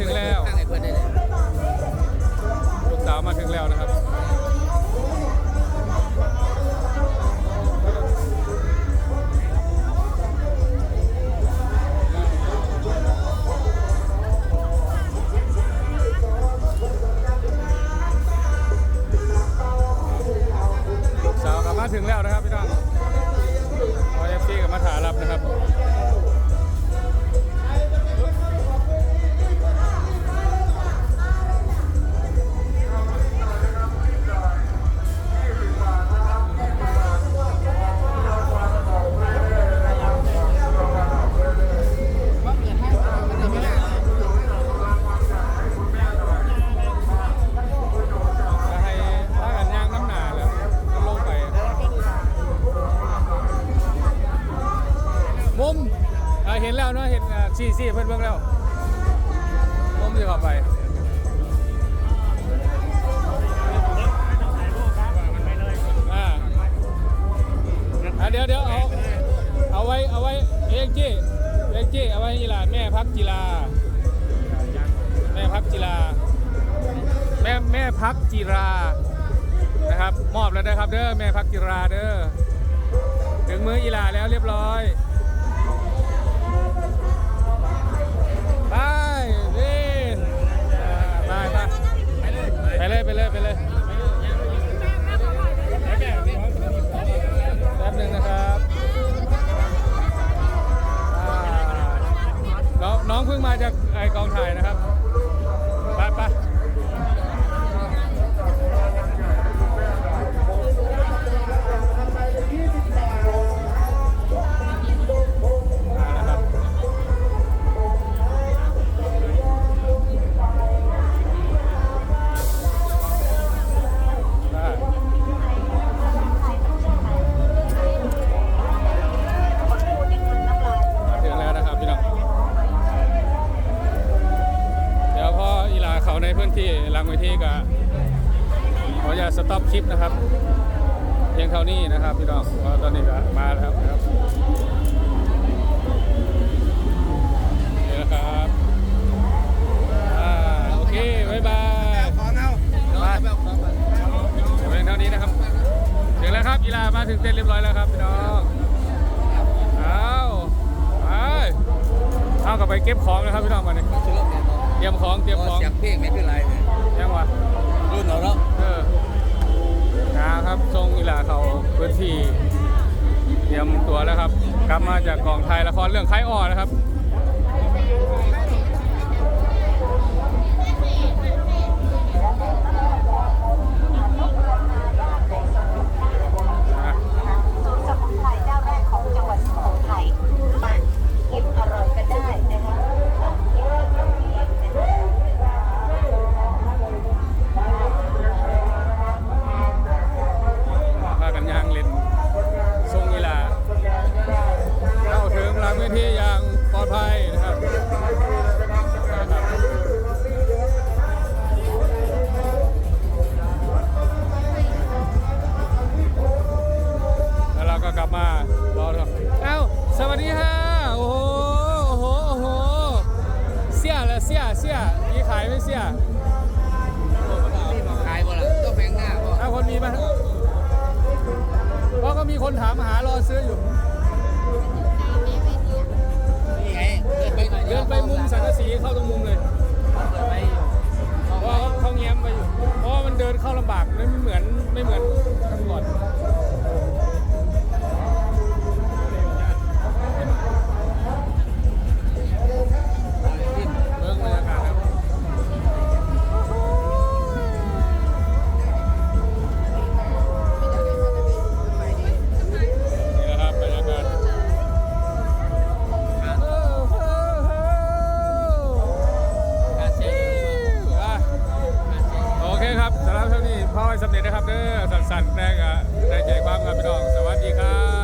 ถึงแล้ว ลูกสาวมาถึงแล้วนะครับลูกสาวกลับมาถึงแล้วนะครับพี่น้องพอเอฟซีกับมาถารับนะครับ ซี่ซี่เพิ่อนเบิ่งแล้วมุมจะเข้าไปอ่าอะเดี๋ยวเดี๋ยวเอาเอาไว้เอาไว้เอ็กจี้เอ็กจี้เอาไว้ให้ยีหลาแม่พักจีลาแม่พักจีลาแม่แม่พักจีรานะครับ มอบแล้วนะครับเด้อแม่พักจีราเด้อถึงมืออีลาแล้วเรียบร้อย ไปเลยไปเลยแป๊บหนึ่งนะครับน้องน้องเพิ่งมาจากไอกองถ่ายนะครับ ไปไป ขออย่าสต็อปคลิปนะครับ เพียงเท่านี้นะครับ พี่น้องตอนนี้ก็มาแล้วนะครับนี่นะครับอโอเคบายบายขอเอาบบของมันเพียงเท่านี้นะครับถึงแล้วครับกีฬามาถึงเต้นเรียบร้อยแล้วครับพี่น้องเอาไปเอากลับไปเก็บของนะครับพี่น้องมาเนี่ยเตรียมของเตรียมของเสียงเพลงไม่เป็นไรเลย ยังวะรุ่นเราเนาะเออนะครับทรงกีฬาเขาพื้นที่เตรียมตัวแล้วครับ กลับมาจากกองถ่ายละครเรื่องคล้ายอ้อนะครับ กลับมารอครับเอ้าสวัสดีฮะโอ้โหโอ้โหโอ้โหเสียละเสียเสียยี่ขายไม่เสีย ครับท่านี้พ่อให้สำเร็จนะครับเด้อสั่นๆแรกอะได้ใจความครับพี่น้อง สวัสดีครับ